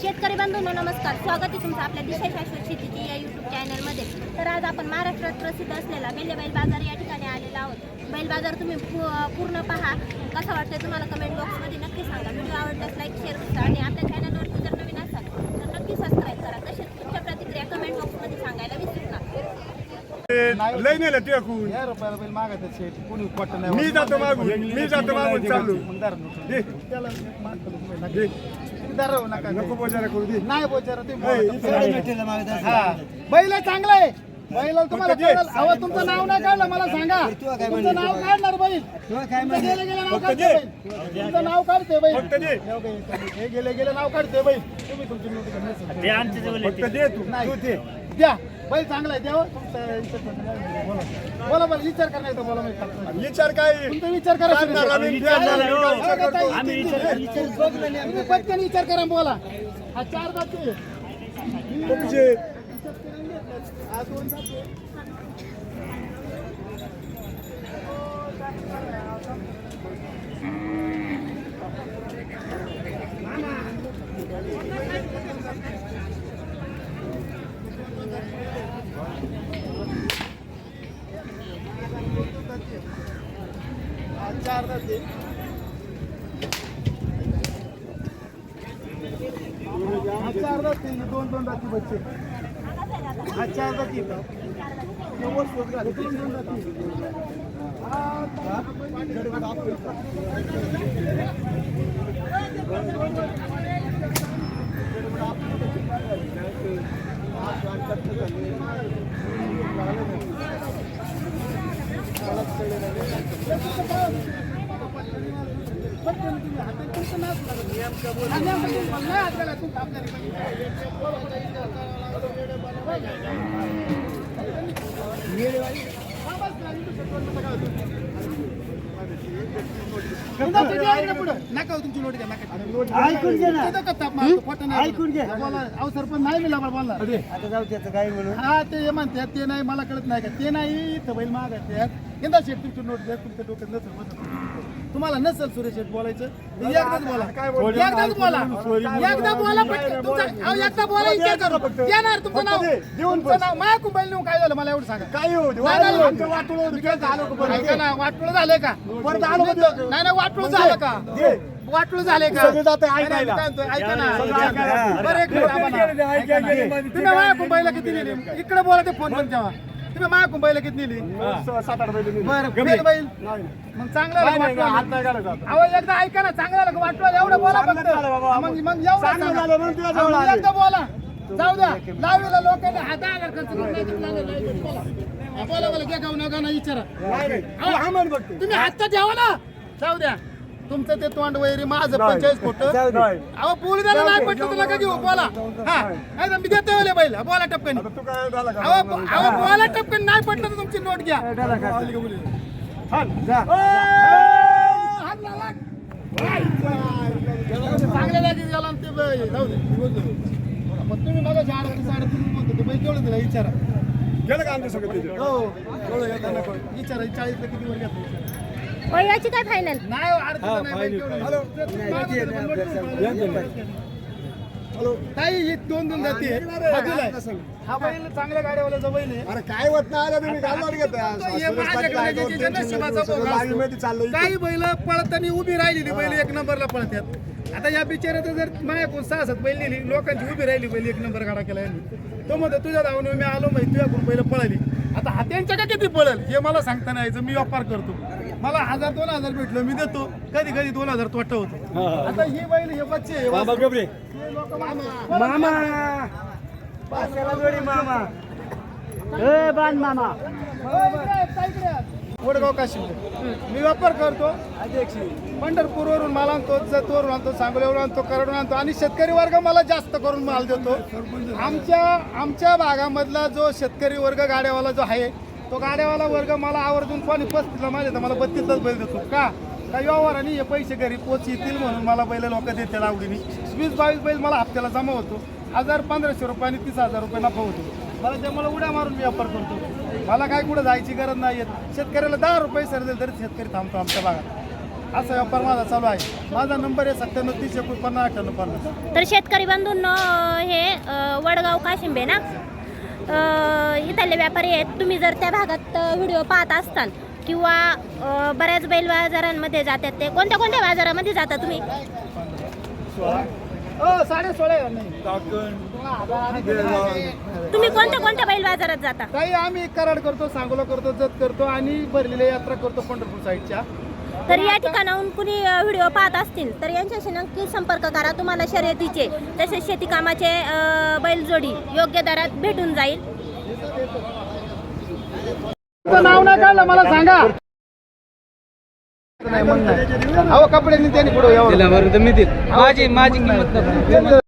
शेतकरी बंधूंनो नमस्कार. स्वागत आहे तुमचं आपल्या दिशा शाश्वत शेतीची या यूट्यूब चॅनलमध्ये तर आज आपण महाराष्ट्रात प्रसिद्ध असलेला बेल्ले बैल बाजार या ठिकाणी आलेला आहोत. बैल बाजार तुम्ही पूर्ण पहा. कसा वाटतं तुम्हाला कमेंट बॉक्समध्ये नक्की सांगा. व्हिडिओ आवडल्यास लाईक शेअर करा आणि आपल्या चॅनलवरती जर नवीन असाल तर नक्की सबस्क्राईब करा. तसेच तुमच्या प्रतिक्रिया कमेंट बॉक्समध्ये सांगायला विसरू नका. लय नेलं टेकून मी. जातो मागून. मी जातो मागून चालू. नको. नको बैल. हो बोजारा करू दे नाही तुम्ही. हा. चांगला आहे बैल तुम्हाला. कळलं. अहो तुमचं नाव नाही काढलं मला सांगा तुमचं नाव काढणार बैल गेलं गेलं नाव फक्त काढते. तुमचं नाव काढते बैल फक्त दे. हे गेले गेले नाव काढते बैल तुम्ही तुमची नाही. द्या. बैल चांगला आहे द्यावं तुमचा. बोला. बोला विचार करा नाही तर बोला मी करतो. विचार काय? तुमचा विचार करा. हो का ताई? तुम्ही पटकन विचार करा बोला. हा चार जाती तुमचे. हा दोन जाती हा चार जाती हा चार जाती दोन दोन जाती बच्चे. हा चार जाती दोन दोन जाती नका हो तुमची नोट घ्या ऐकून घे ना. ऐकून घे. अहो सरपंच नाही मिला बोला आता जाऊ त्याचं काय म्हणून? हा ते हे म्हणतात ते नाही मला कळत नाही का? ते नाही इथं बैल मागतात यंदा शेठ तुमची नोट द्या तुमच्या डोक्यात नसेल. तुम्हाला नसेल सुरेश शेठ बोलायचं. तर एकदाच बोला एकदाच बोला एकदा बोला पटकन. तुमचा- अहो, एकदा बोला विचार करू देणार तुमचं नाव तुमचं नाव माया कुंभाईल नेऊन काय झालं? मला एवढं सांगा. काय होऊ दे. काय झालं? ऐका ना. वाटोळ झालंय का? परत आलो का ते? नाही नाही वाटोळ झालं का? दे. वाटोळ झाले का? सगळे जातं नाही, नाही, ऐका ना सगळं ऐकायला. बरं एक मिनिट थांबा ना. ऐका ना. तुम्ही माया कुंभाईला किती नेली? इकडे बोला ते फोन पण तेव्हा तुम्ही माया कुंभाईला किती नेली सात आठ बैल. बरं बैल बैल नाही मग चांगला नाही, नाही, वाटलं. हात नाही घालायचा आता. अहो एकदा ऐका ना चांगला लागलं वाटलं एवढं बोला चांगलं फक्त. झालं बाबा. मग मग एवढं चांगलं सांगा. झालं म्हणून तुझ्या जवळ मग आले. एकदा बोला जाऊ द्या लावलेला लोकांनी हात आगर खर्च करून नाही तुम्ही लागले, नाही, बोला हा, बोला बोला घ्या गाव नका ना विचारा नाही, नाही. तू हा म्हण बघते. तुम्ही हात तर ठेवा ना जाऊ द्या तुमचं ते तोंड वैरी माझं नाही. पंचाळीस फोट. नाही. अहो बोलू द्या ना, नाही पटलं तर नका घेऊ बोला. हा. नाही. तर मी देते ओले बैल. बोला टपकन. आता तू काय झाला का? अहो अहो बोला टपकन. नाही पटलं तर तुमची नोट घ्या. चांगल्या जागी गेला आणि ते बैल, जाऊ दे. बोलतो. मग तुम्ही बघा साडे साडेतीन म्हणतो ते बैल केवढं दिला विचारा गेलं का आमचं सगळं? हो. विचारा चाळीसला किती वर घेतो विचारा. वळवाची काय फायनल. हॅलो. ही दोन दोन जाती आहे. हा बैल चांगल्या गाड्यावाल्याचा बैल आहे. अरे काय होत नाही आलं तुम्ही घालणार घेता. तो हे माझ्याकडे जे- जे नशिबाचा भोग असतो. मध्ये चाललंय काही बैल पळताना उभी राहिलेली बैल एक नंबरला पळतात आता या बिचाऱ्याचं जर माझ्याकडून सहा सात बैल नेली लोकांची उभी राहिली बैल एक नंबर गाडा केला यांनी. तो म्हणतो तुझ्या धावून मी आलो माहिती तुझ्याकडून बैल पळाली. आता हा त्यांच्या का किती पळेल? हे मला सांगता नाही यायचं. मी व्यापार करतो. मला हजार दोन हजार भेटलं मी देतो. कधी कधी दोन हजार तोटा होतो. आता ही बैल हे बच्चे हे. हे लोकं मामा. मामा. पाचशेला जोडी मामा. ए बाण मामा. वडगाव काशी मी व्यापार करतो. पंढरपूरवरून माल आणतो जतवरून आणतो सांगोल्यावरून आणतो कराडून आणतो. आणि शेतकरी वर्ग मला जास्त करून माल देतो. आमच्या आमच्या भागामधला जो शेतकरी वर्ग गाड्यावाला जो आहे तो गाड्यावाला वर्ग मला आवर्जून कोणी पस्तीसला माझ्या तर मला बत्तीसलाच बैल देतो. का? का व्यवहाराने हे पैसे घरी पोच येतील म्हणून मला बैल लोक देतील आवडीने वीस बावीस बैल मला हप्त्याला जमा होतो. हजार पंधराशे रुपये आणि तीस हजार रुपये नफा होतो. मला ते मला उड्या मारून व्यापार करतो. मला काय कुठं जायची गरज नाही येत शेतकऱ्याला दहा रुपये सरदेल तरी शेतकरी थांबतो आमच्या भागात. असा व्यापार माझा चालू आहे. माझा नंबर आहे सत्त्याण्णव तीस एकोणपन्नास अठ्ठ्याण्णव पन्नास. तर शेतकरी बांधून हे वडगाव काशिंबे ना? इथले व्यापारी आहेत तुम्ही जर त्या भागात व्हिडिओ पाहत असताल किंवा बऱ्याच बैल बाजारांमध्ये जातात ते कोणत्या कोणत्या बाजारामध्ये जाता तुम्ही? तुम्ही कोणत्या कोणत्या बैल बाजारात जाता? काही आम्ही कराड करतो सांगोला करतो जत करतो आणि भरलेल्या यात्रा करतो पंढरपूर साईडच्या. तर या ठिकाणाहून कुणी व्हिडिओ पाहत असतील तर यांच्याशी नक्की संपर्क करा. तुम्हाला शर्यतीचे तसेच शेती कामाचे अ, बैलजोडी योग्य दरात भेटून जाईल. नाव नाही काढलं मला सांगा नाही म्हणणं नाही. अहो कपड्यांनी त्यांनी पुढे माझी माझी किंमत.